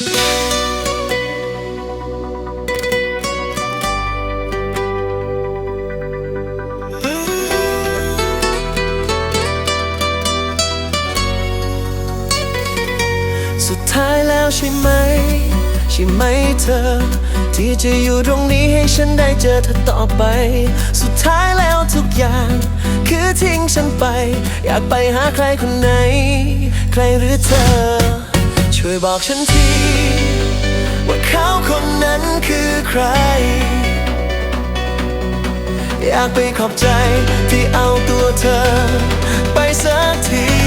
สุดท้ายแล้วใช่ไหม ใช่ไหมเธอ ที่จะอยู่ตรงนี้ให้ฉันได้เจอเธอต่อไป สุดท้ายแล้วทุกอย่าง คือทิ้งฉันไป อยากไปหาใครคนไหน ใครหรือเธอ ช่วยบอกฉันที ว่าเขาคนนั้นคือใคร อยากไปขอบใจที่เอาตัวเธอ ไปสักที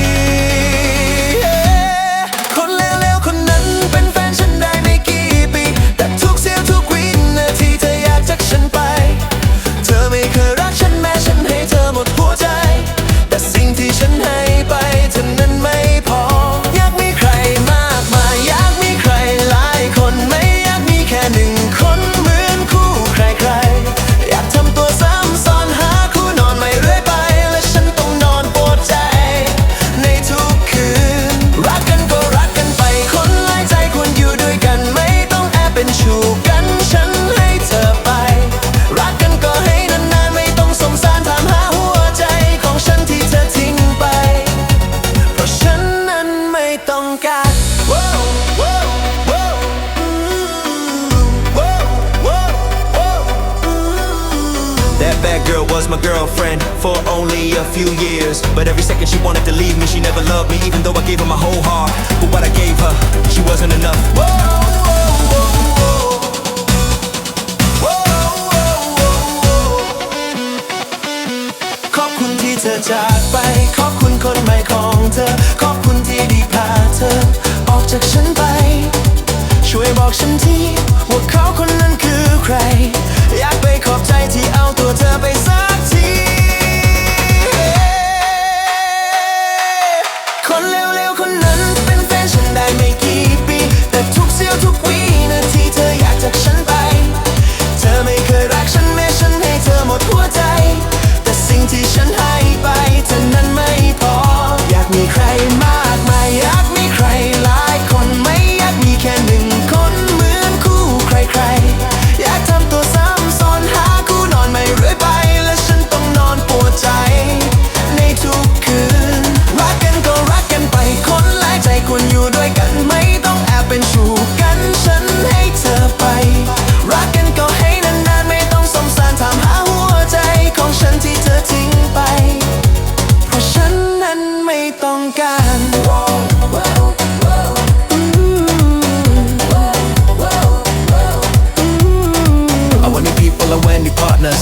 girlfriend for only a few years. But every second she wanted to leave me, she never loved me, even though I gave her my whole heart. But what I gave her, she wasn't enough. Whoa, whoa, you to quit.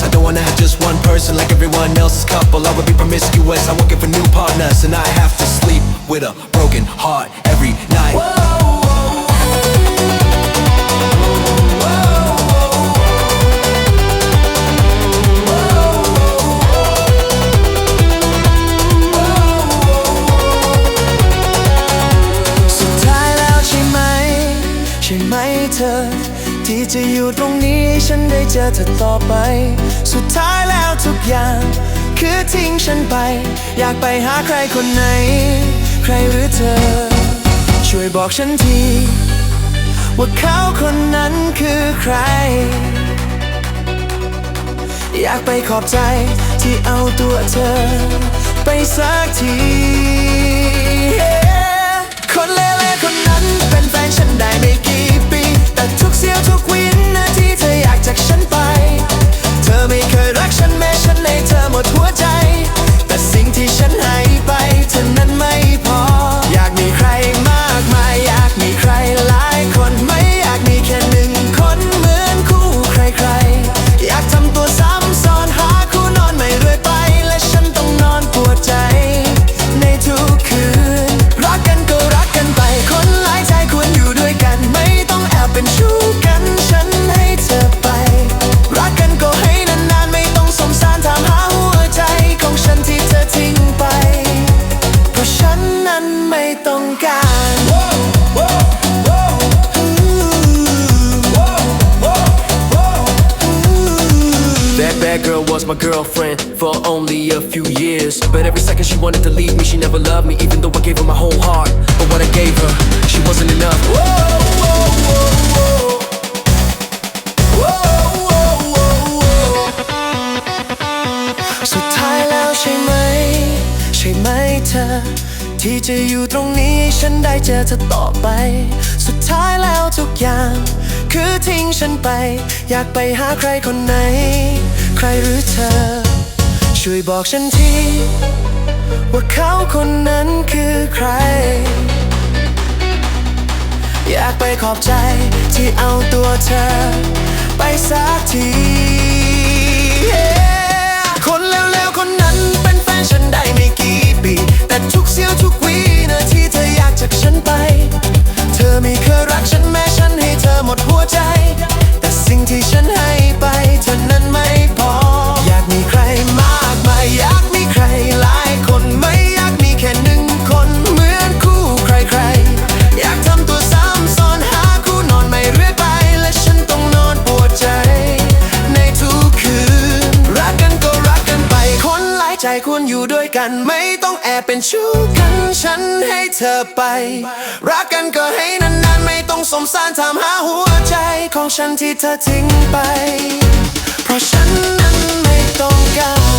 I don't wanna have just one person like everyone else's couple. I would be promiscuous, I'm looking for new partners And I have to sleep with a broken heart every night. ธอ ที่จะอยู่ตรงนี้ฉันได้เจอเธอต่อไป สุดท้ายแล้วทุกอย่าง คือทิ้งฉันไป อยากไปหาใครคนไหน ใครหรือเธอ ช่วยบอกฉันที ว่าเขาคนนั้นคือใคร อยากไปขอบใจที่เอาตัวเธอ ไปสักที ต้องการ That girl was my girlfriend for only a few years. But every second she wanted to leave me, she never loved me, even though I gave her my whole heart. But what I gave her, she wasn't enough. Whoa, whoa, whoa, whoa. Whoa, whoa, whoa, whoa. สุดท้ายแล้วใช่ไหม ใช่ไหมเธอ ที่จะอยู่ตรงนี้ฉันได้เจอเธอต่อไป สุดท้ายแล้วทุกอย่าง คือทิ้งฉันไป อยากไปหาใครคนไหน ใครหรือเธอ ช่วยบอกฉันที ว่าเขาคนนั้นคือใคร อยากไปขอบใจที่เอาตัวเธอ ไปสักที คนเลวๆคนนั้นเป็นแฟนฉันได้ไม่กี่ ควรอยู่ด้วยกัน ไม่ต้องแอบเป็นชู้กัน ฉันให้เธอไป รักกันก็ให้นานๆ ไม่ต้องสมสารถามหาหัวใจของฉันที่เธอทิ้งไป เพราะฉันนั้นไม่ต้องการ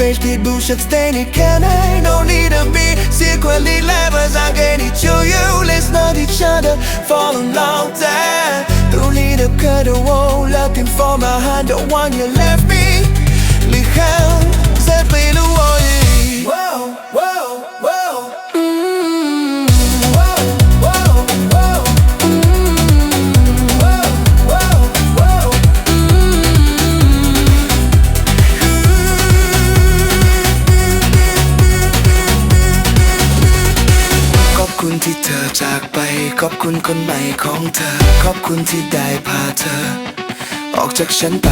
Two ways people should stay together No need to be secretly lovers I get it to you Let's not each other Fall in love there Don't need a cuddle won't looking for my heart Don't want you left me คุณคนใหม่ของเธอ ขอบคุณที่ได้พาเธอ ออกจากฉันไป